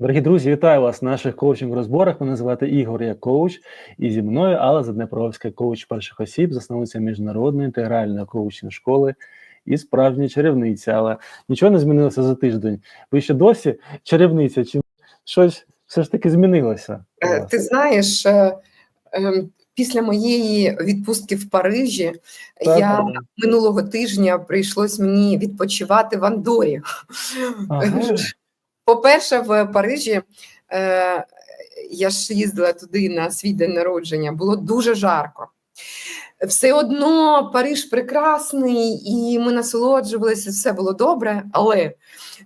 Дорогі друзі, вітаю вас в наших коучинг-розборах. Мене звати Ігор, я коуч, і зі мною Алла Заднепровська, коуч перших осіб, засновниця міжнародної інтегральної коучинг школи і справжня чарівниця. Але нічого не змінилося за тиждень. Ви ще досі чарівниця, чи щось все ж таки змінилося? Е? Ти знаєш, е, ем, після моєї відпустки в Парижі Так, я так. минулого тижня прийшлось мені відпочивати в Андорі. Ага. По-перше, в Парижі е, я ж їздила туди на свій день народження, було дуже жарко. Все одно Париж прекрасний, і ми насолоджувалися, все було добре. Але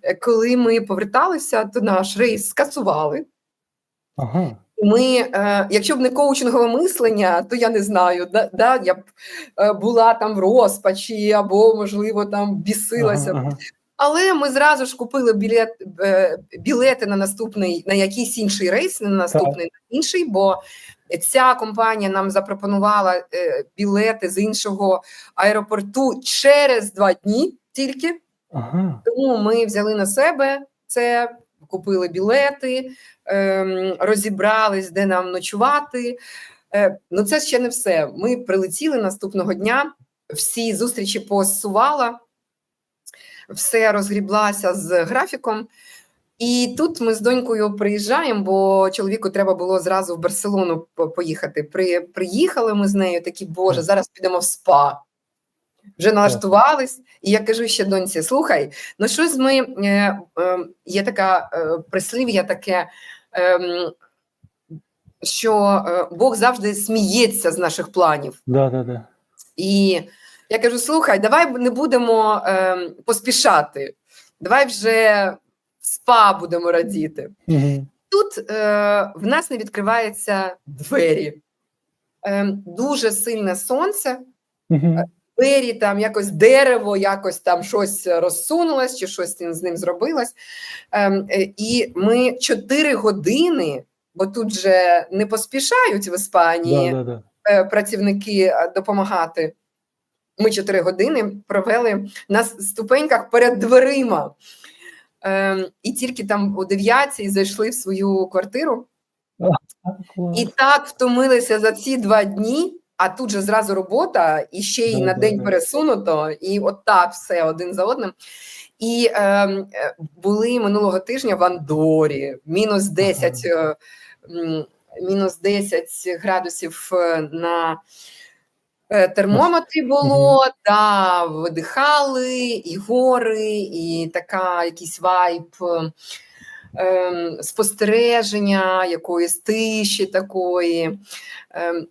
е, коли ми поверталися, то наш рейс скасували. Ага. Ми, е, якщо б не коучингове мислення, то я не знаю, да, да, я б е, була там в розпачі або, можливо, там бісилася. Ага, ага. Але ми зразу ж купили білет, е, білети на наступний, на якийсь інший рейс, не на наступний, на інший, бо ця компанія нам запропонувала е, білети з іншого аеропорту через два дні тільки. Ага. Тому ми взяли на себе це, купили білети, ем, розібрались, де нам ночувати. Е, ну, це ще не все. Ми прилетіли наступного дня, всі зустрічі посувала, все розгріблася з графіком. І тут ми з донькою приїжджаємо, бо чоловіку треба було зразу в Барселону поїхати. При, приїхали ми з нею, такі, Боже, зараз підемо в спа. Вже налаштувались, і я кажу ще доньці: слухай, ну щось ми е, е, є така е, прислів'я таке, е, що е, Бог завжди сміється з наших планів. Да, да, да. І я кажу: слухай, давай не будемо е, поспішати, давай вже спа будемо радіти. Угу. Тут е, в нас не відкриваються двері. Е, дуже сильне сонце. Угу. двері, там якось дерево, якось там щось розсунулось, чи щось з ним зробилось. Ем, е, і ми чотири години, бо тут же не поспішають в Іспанії Да, да, да. е, працівники е, допомагати. Ми чотири години провели на ступеньках перед дверима. Ем, і тільки там о 9 зайшли в свою квартиру. І так втомилися за ці два дні, а тут же зразу робота, і ще й на день пересунуто, і от так все один за одним. І е, е, були минулого тижня в Андорі, мінус 10, е, мінус 10 градусів е, на е, термометрі було, да, видихали, і гори, і така якийсь вайб. е, ем, спостереження, якоїсь тиші такої. Ем,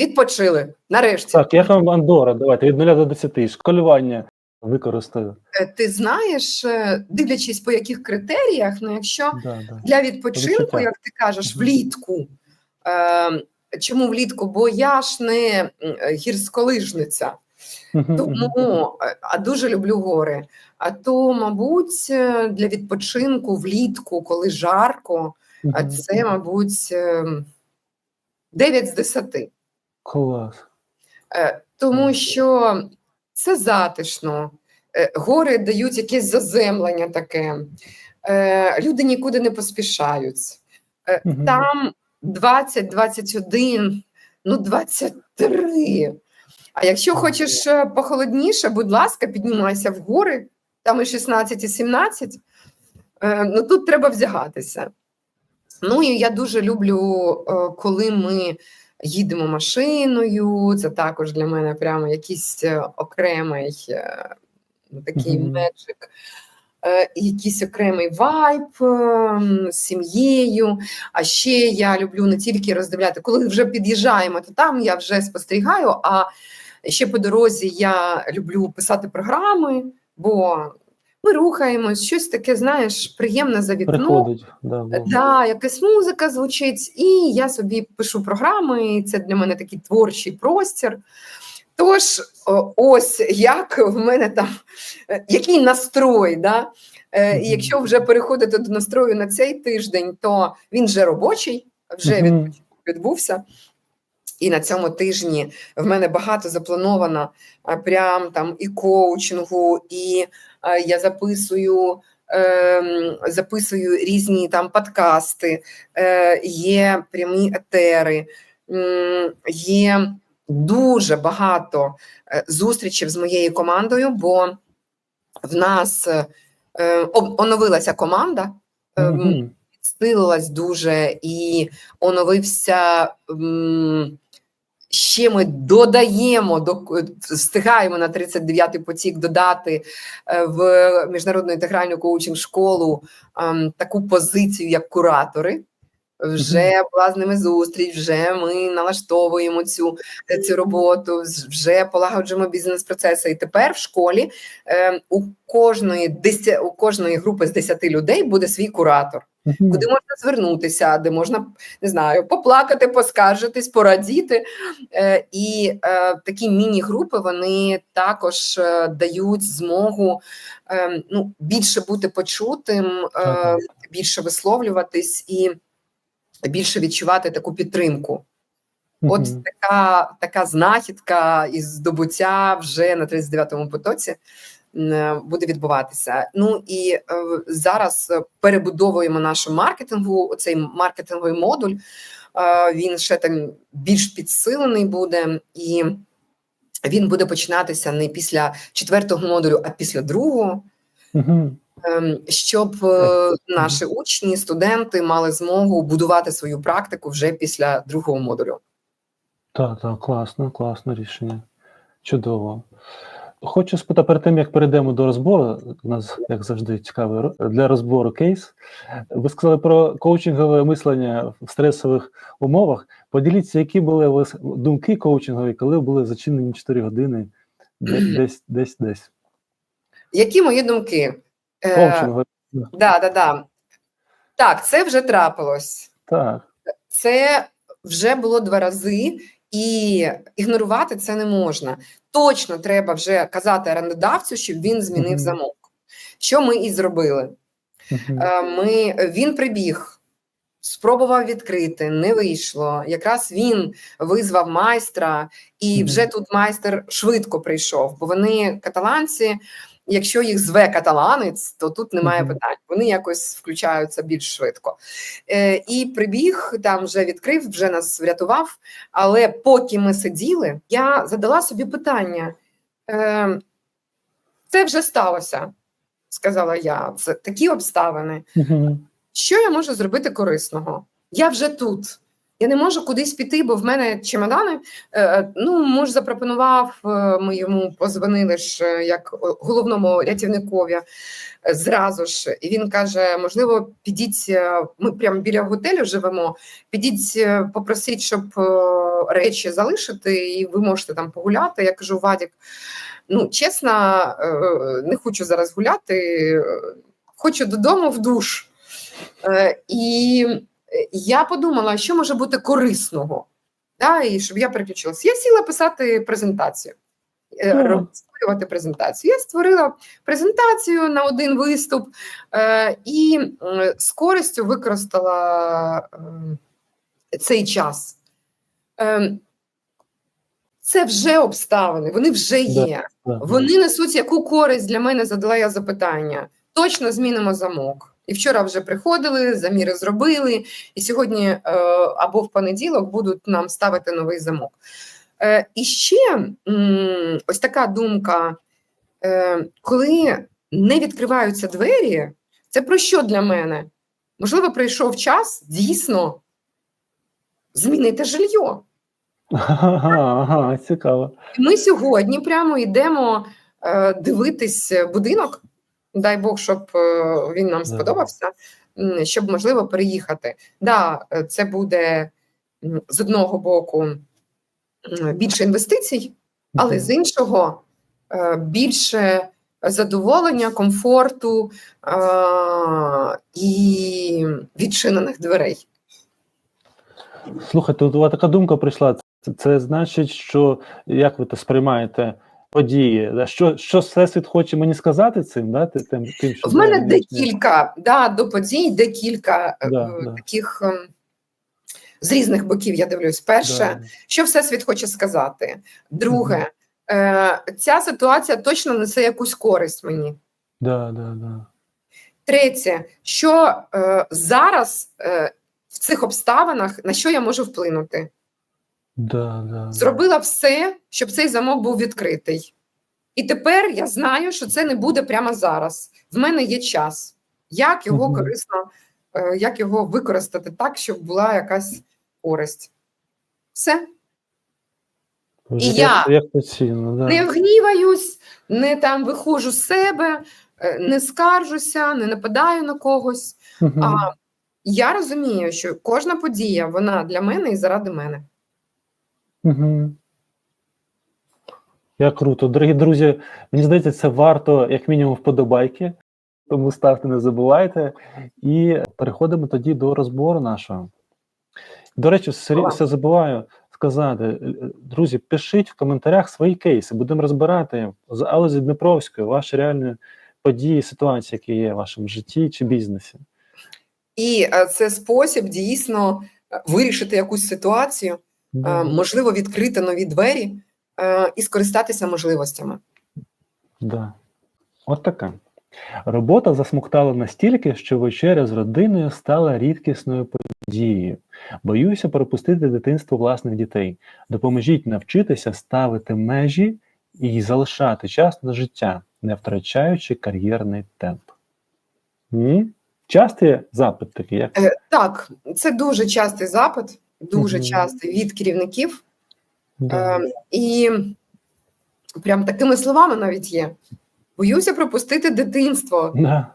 відпочили нарешті. Так, як вам Андора? Давайте від 0 до 10. Шкалювання використаю. Е, Ти знаєш, е, дивлячись по яких критеріях, ну якщо Да, да. для відпочинку, відчуття. як ти кажеш, влітку. Ем, чому влітку? Бо я ж не е, гірськолижниця. Тому е, а дуже люблю гори. А то, мабуть, е, для відпочинку влітку, коли жарко, а це, мабуть, ем, 9 з 10. Клас. Е, Тому що це затишно, Е, гори дають якесь заземлення таке, Е, люди нікуди не поспішають. Е, Там 20, 21, ну 23. А якщо хочеш е, похолодніше, будь ласка, піднімайся в гори, там і 16, і 17. Е, Ну тут треба вдягатися. Ну і я дуже люблю, е, коли ми їдемо машиною. Це також для мене прямо якийсь окремий такий Мгм. меджик. Е, Якийсь окремий вайб е, з сім'єю. А ще я люблю не тільки роздивляти, коли вже під'їжджаємо, то там я вже спостерігаю. А ще по дорозі я люблю писати програми, бо ми рухаємось, щось таке, знаєш, приємне за вікном. Приходить. Да. Да, якась музика звучить, і я собі пишу програми, і це для мене такий творчий простір. Тож, ось як в мене там, який настрой, да? Е, І якщо вже переходити до настрою на цей тиждень, то він вже робочий, вже Мгм. відбувся. І на цьому тижні в мене багато заплановано прям там і коучингу, і я записую е, записую різні там подкасти, е, є прямі етери, є дуже багато е, зустрічей з моєю командою, бо в нас е, оновилася команда. ем, Мгм. підсилилась дуже і оновився. Ще ми додаємо, до, встигаємо на 39-й потік додати е, в міжнародну інтегральну коучинг школу ем, таку позицію, як куратори. Вже була з ними зустріч, вже ми налаштовуємо цю, е, цю роботу, вже полагоджуємо бізнес-процеси. І тепер в школі е, у кожної деся- у кожної групи з 10 людей буде свій куратор куди можна звернутися, де можна не знаю, поплакати, поскаржитись, порадіти. Е, І е, такі міні-групи вони також е, дають змогу е, ну, більше бути почутим, е, більше висловлюватись і більше відчувати таку підтримку. От Мгм. така, така знахідка і здобуття вже на 39-му потоці буде відбуватися. Ну і е, зараз е, перебудовуємо нашу маркетингу. Цей маркетинговий модуль. Е, він ще там більш підсилений буде, і він буде починатися не після четвертого модулю, а після другого. Мгм. Ем, щоб е, наші учні, студенти мали змогу будувати свою практику вже після другого модулю. Так, так, класно, класне рішення. Чудово. Хочу спитати перед тим, як перейдемо до розбору, у нас, як завжди, цікавий для розбору кейс. Ви сказали про коучингове мислення в стресових умовах. Поділіться, які були у вас думки коучингові, коли були зачинені 4 години десь, десь, десь. Які мої думки? Е, да, да, да. Так, це вже трапилось. Так. Це вже було два рази, і ігнорувати це не можна. Точно треба вже казати орендодавцю, щоб він змінив Мгм. замок. Що ми і зробили? Е, Ми, він прибіг, спробував відкрити, не вийшло. Якраз він визвав майстра, і вже тут майстер швидко прийшов, бо вони каталанці. Якщо їх зве каталанець, то тут немає питань. Вони якось включаються більш швидко. Е, і прибіг, там вже відкрив, вже нас врятував. Але поки ми сиділи, я задала собі питання: е, це вже сталося, сказала я. Це такі обставини. Що я можу зробити корисного? Я вже тут. Я не можу кудись піти, бо в мене чемодани. Е, ну, муж запропонував, е, ми йому позвонили ж е, як головному рятівникові е, зразу ж. І він каже: можливо, підіть, е, ми прямо біля готелю живемо. Підіть, е, попросіть, щоб е, речі залишити, і ви можете там погуляти. Я кажу, Вадік, ну чесно, е, не хочу зараз гуляти, е, хочу додому в душ. Е, І я подумала, що може бути корисного, да, і щоб я переключилася. Я сіла писати презентацію, е, Мгм. роб- створювати презентацію. Я створила презентацію на один виступ е, і е, з користю використала е, цей час. Е, це вже обставини, вони вже є. Вони несуть яку користь для мене задала я запитання. Точно змінимо замок. І вчора вже приходили, заміри зробили, і сьогодні е, або в понеділок будуть нам ставити новий замок. Е, і ще ось така думка: е, коли не відкриваються двері, це про що для мене? Можливо, прийшов час дійсно змінити жилье. Ага, ага, цікаво. Ми сьогодні прямо йдемо е, дивитись будинок. Дай Бог, щоб е, він нам сподобався, щоб можливо переїхати. Да, е, це буде з одного боку більше інвестицій, але з іншого е, більше задоволення, комфорту і відчинених дверей. Слухайте, у вас така думка прийшла. Це, це значить, що як ви то сприймаєте події? Да? Що, що Всесвіт хоче мені сказати цим? Да? Тим, тим, що В мене зараз декілька да, до подій, декілька е, Да, е, да. таких ем, з різних боків я дивлюсь. Перше, Да. що Всесвіт хоче сказати. Друге, е, ця ситуація точно несе якусь користь мені. Да, да, да. Третє, що е, зараз е, в цих обставинах на що я можу вплинути? Да, да, да. Зробила все, щоб цей замок був відкритий. І тепер я знаю, що це не буде прямо зараз. В мене є час. Як його Мгм. корисно, е, як його використати так, щоб була якась користь. Все. І я як це да. Не гніваюсь, не там виходжу з себе, е, не скаржуся, не нападаю на когось. Мгм. А я розумію, що кожна подія вона для мене і заради мене. Угу. Як круто. Дорогі друзі, мені здається, це варто, як мінімум, вподобайки. Тому ставте, не забувайте. І переходимо тоді до розбору нашого. До речі, все, забуваю сказати. Друзі, пишіть в коментарях свої кейси. Будемо розбирати з Алези Дніпровської ваші реальні події, ситуації, які є в вашому житті чи бізнесі. І е, це спосіб дійсно е, вирішити якусь ситуацію, можливо, відкрити нові двері е, і скористатися можливостями. Да. От така. Робота засмуктала настільки, що вечеря з родиною стала рідкісною подією. Боюся пропустити дитинство власних дітей. Допоможіть навчитися ставити межі і залишати час на життя, не втрачаючи кар'єрний темп. Ні? Частий запит такий, як Е, Так, це дуже частий запит, дуже Мгм. частий від керівників. Да. Е, і прям такими словами навіть є. Боюся пропустити дитинство. Да.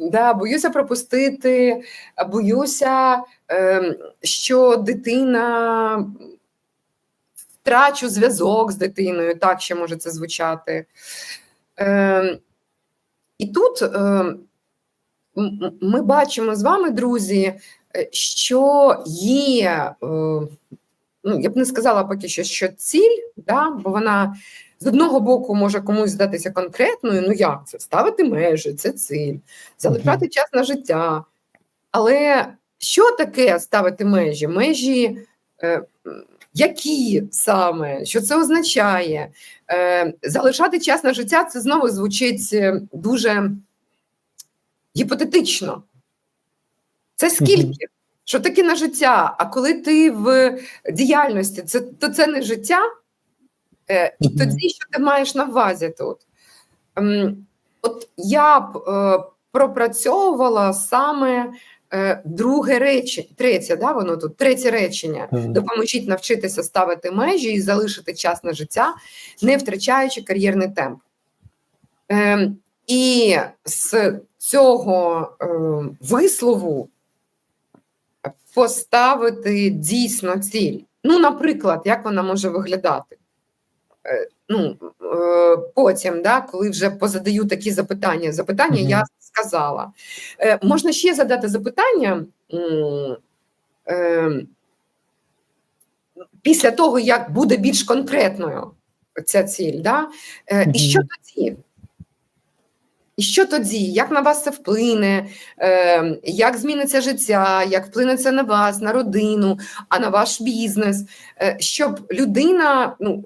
Да, боюся пропустити, боюся, е, що дитина втрачу зв'язок з дитиною, так ще може це звучати. Е, і тут е, ми бачимо з вами, друзі, що є, е, ну, я б не сказала поки що, що ціль, да, бо вона з одного боку може комусь здатися конкретною, ну як це? Ставити межі, це ціль, залишати час на життя. Але що таке ставити межі? Межі е, які саме, що це означає? Е, залишати час на життя це знову звучить е, дуже гіпотетично. Це скільки? Що таке на життя? А коли ти в діяльності, це, то це не життя? Е, і тоді, що ти маєш на увазі тут? Ем, от я б е, пропрацьовувала саме е, друге речення, третє, да, воно тут, третє речення. Мгм. Допоможіть навчитися ставити межі і залишити час на життя, не втрачаючи кар'єрний темп. Ем, і з цього е, вислову поставити дійсно ціль. Ну, наприклад, як вона може виглядати? Е, Ну, е, потім, да, коли вже позадаю такі запитання, запитання Мгм. я сказала. Е, Можна ще задати запитання. Після того, як буде більш конкретною ця ціль, да? І що тоді? І що тоді? Як на вас це вплине? Е, як зміниться життя, як вплине це на вас, на родину, а на ваш бізнес, Е, щоб людина ну,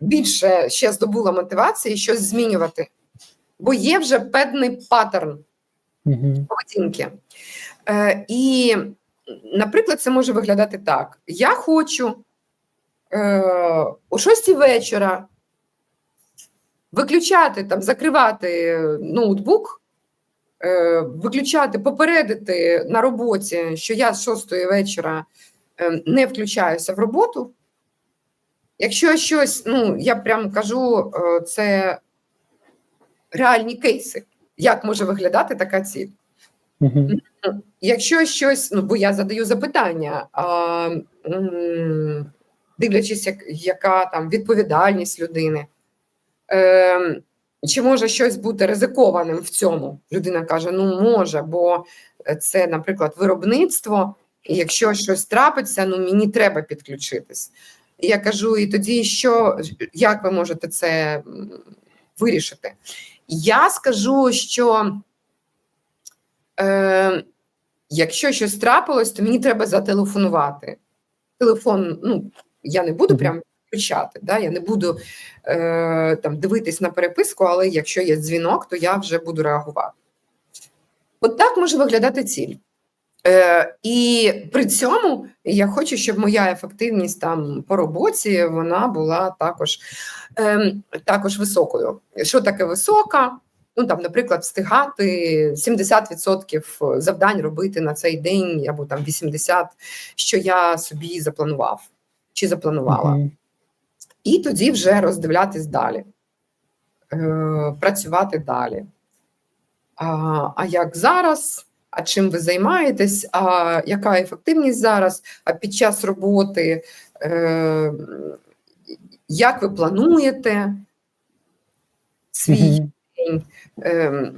більше ще здобула мотивації щось змінювати? Бо є вже певний паттерн Мгм. поведінки. Е, і, наприклад, це може виглядати так: я хочу е, о 6 вечора виключати там, закривати ноутбук, е, виключати, попередити на роботі, що я з 6 вечора е, не включаюся в роботу. Якщо щось, ну я прям кажу, е, це реальні кейси, як може виглядати така ціль. Мгм. Якщо щось, ну бо я задаю запитання, а, дивлячись, як, яка там відповідальність людини, е, чи може щось бути ризикованим в цьому? Людина каже: ну може, бо це, наприклад, виробництво, і якщо щось трапиться, ну мені треба підключитись. І я кажу: і тоді що, як ви можете це вирішити? Я скажу, що. Е, Якщо щось трапилось, то мені треба зателефонувати. Телефон, ну я не буду прям включати, да? я не буду е, там дивитись на переписку, але якщо є дзвінок, то я вже буду реагувати. От так може виглядати ціль. Е, і при цьому я хочу, щоб моя ефективність там по роботі вона була також, е, також високою. Що таке висока? Ну там, наприклад, встигати 70% завдань робити на цей день, або там 80%, що я собі запланував чи запланувала. Мгм. І тоді вже роздивлятись далі, е, працювати далі. А, а як зараз? А чим ви займаєтесь? А яка ефективність зараз? А під час роботи? Е, як ви плануєте свій день? Е,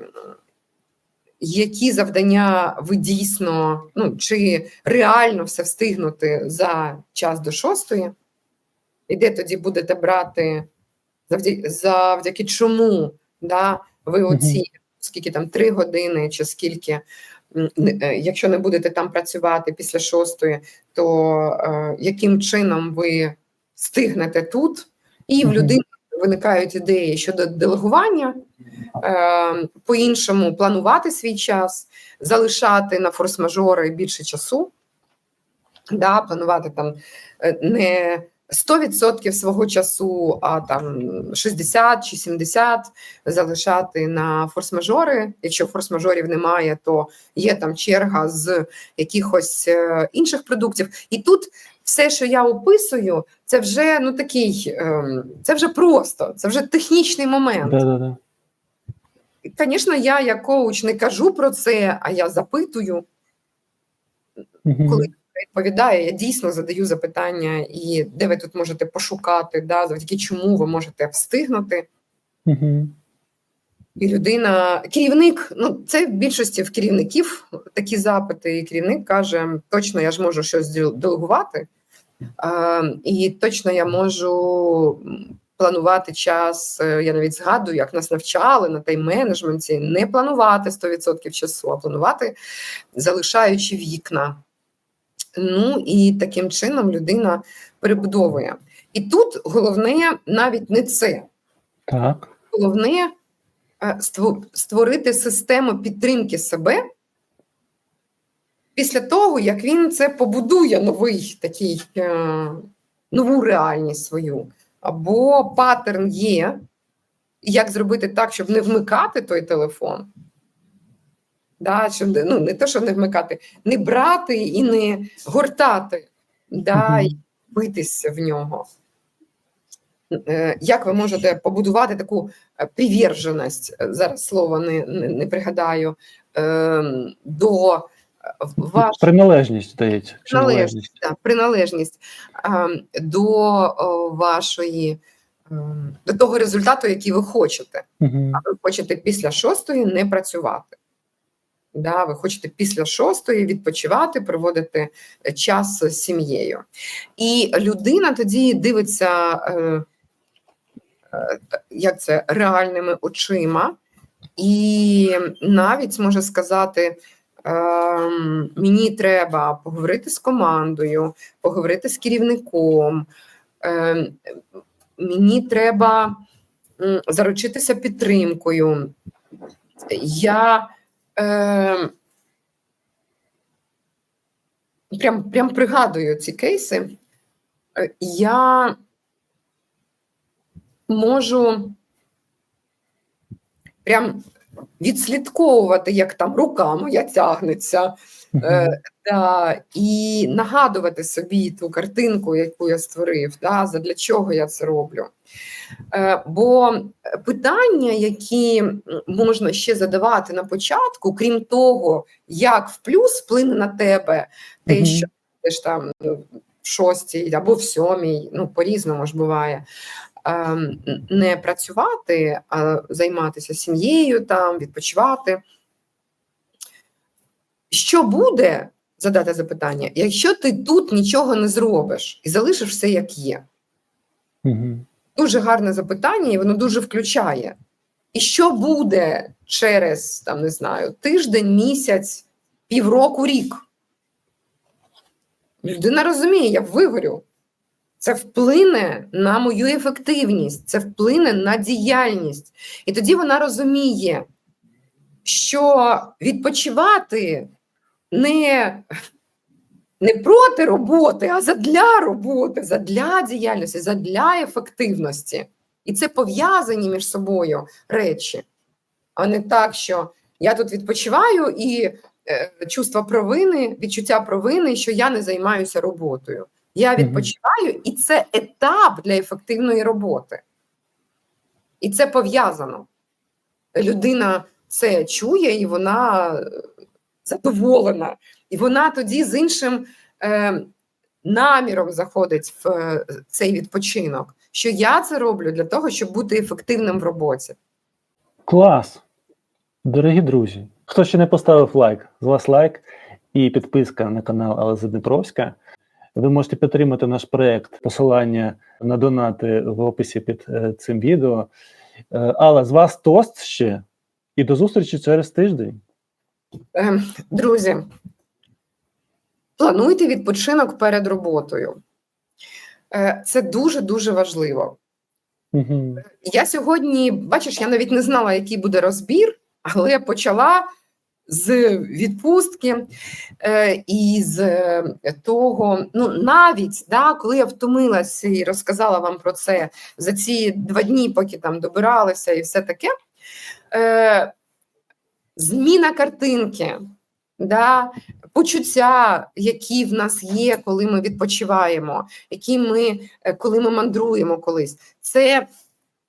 які завдання ви дійсно, ну чи реально все встигнути за час до шостої? І де тоді будете брати? Завдяки, завдяки чому да, ви оці, скільки там три години, чи скільки, е, якщо не будете там працювати після шостої, то е, яким чином ви встигнете тут? І в людини виникають ідеї щодо делегування, е, по-іншому планувати свій час, залишати на форс-мажори більше часу, да, планувати там е, не 100% свого часу, а там 60 чи 70 залишати на форс-мажори. Якщо форс-мажорів немає, то є там черга з якихось е, інших продуктів. І тут все, що я описую, це вже ну такий, ем, це вже просто, це вже технічний момент. Да-да-да. Звісно, я як коуч не кажу про це, а я запитую, коли відповідає, я дійсно задаю запитання, і де ви тут можете пошукати, да, завдяки чому ви можете встигнути. Мгм. І людина, керівник, ну це в більшості в керівників такі запити, і керівник каже: точно я ж можу щось дел- делегувати, і точно я можу планувати час. Е, Я навіть згадую, як нас навчали на тайм-менеджменті, не планувати 100% часу, а планувати, залишаючи вікна. Ну і таким чином людина перебудовує. І тут головне навіть не це Так. головне е, створити систему підтримки себе після того, як він це побудує новий такий е, нову реальність свою. Або паттерн є, як зробити так, щоб не вмикати той телефон. Да, щоб, ну, не те, що не вмикати, не брати і не гортати, да, і битися в нього. Е, Як ви можете побудувати таку е, приверженість, е, зараз слово не, не, не пригадаю, ем, до вашої Приналежність, здається. Приналежність. да, приналежність ем, до вашої ем, до того результату, який ви хочете. Мгм. Ви хочете після шостої не працювати. Да, ви хочете після шостої відпочивати, проводити е, час з сім'єю. І людина тоді дивиться, е, е, як це реальними очима, і навіть може сказати: ем, мені треба поговорити з командою, поговорити з керівником. ем, Мені треба заручитися підтримкою. Я е, прям, прям пригадую ці кейси. Е, Я можу прям відслідковувати, як там рука моя тягнеться, Мгм. Е, да, і нагадувати собі ту картинку, яку я створив, да, задля чого я це роблю. Е, бо питання, які можна ще задавати на початку, крім того, як в плюс вплине на тебе те, Мгм. що ти ж там ну, в шостій або в сьомій, ну по-різному ж буває. ем, Не працювати, а займатися сім'єю, там, відпочивати. Що буде, задати запитання, якщо ти тут нічого не зробиш і залишиш все як є? Мгм. Дуже гарне запитання, і воно дуже включає. І що буде через там, не знаю, тиждень, місяць, півроку, рік? Людина розуміє, я вигорю. Це вплине на мою ефективність, це вплине на діяльність. І тоді вона розуміє, що відпочивати не, не проти роботи, а задля роботи, задля діяльності, задля ефективності. І це пов'язані між собою речі, а не так, що я тут відпочиваю і е, чувство провини, відчуття провини, що я не займаюся роботою. Я відпочиваю, і це етап для ефективної роботи. І це пов'язано. Людина це чує, і вона е, задоволена. І вона тоді з іншим е, наміром заходить в е, цей відпочинок. Що я це роблю для того, щоб бути ефективним в роботі. Клас! Дорогі друзі, хто ще не поставив лайк, з вас лайк і підписка на канал Алла Дніпровська. Ви можете підтримати наш проект, посилання на донати в описі під е, цим відео. Е, Алла, з вас тост ще і до зустрічі через тиждень. Е, друзі, плануйте відпочинок перед роботою. Е, це дуже дуже важливо. Угу. Я сьогодні, бачиш, я навіть не знала, який буде розбір, але я почала з відпустки е, і з е, того, ну навіть да, коли я втомилася і розказала вам про це за ці два дні, поки там добиралася і все таке. Зміна картинки, да, почуття, які в нас є, коли ми відпочиваємо, які ми, е, коли ми мандруємо колись, це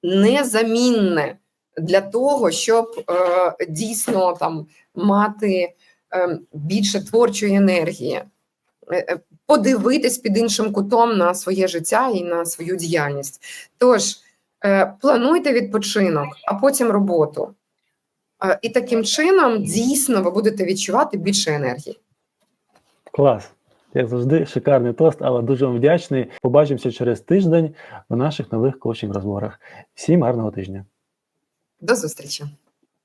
незамінне для того, щоб е, дійсно там мати е, більше творчої енергії, е, е, подивитись під іншим кутом на своє життя і на свою діяльність. Тож плануйте відпочинок, а потім роботу. І таким чином дійсно ви будете відчувати більше енергії. Клас. Як завжди, шикарний тост, але дуже вам вдячний. Побачимося через тиждень в наших нових коучинг розборах. Всім гарного тижня! До зустрічі!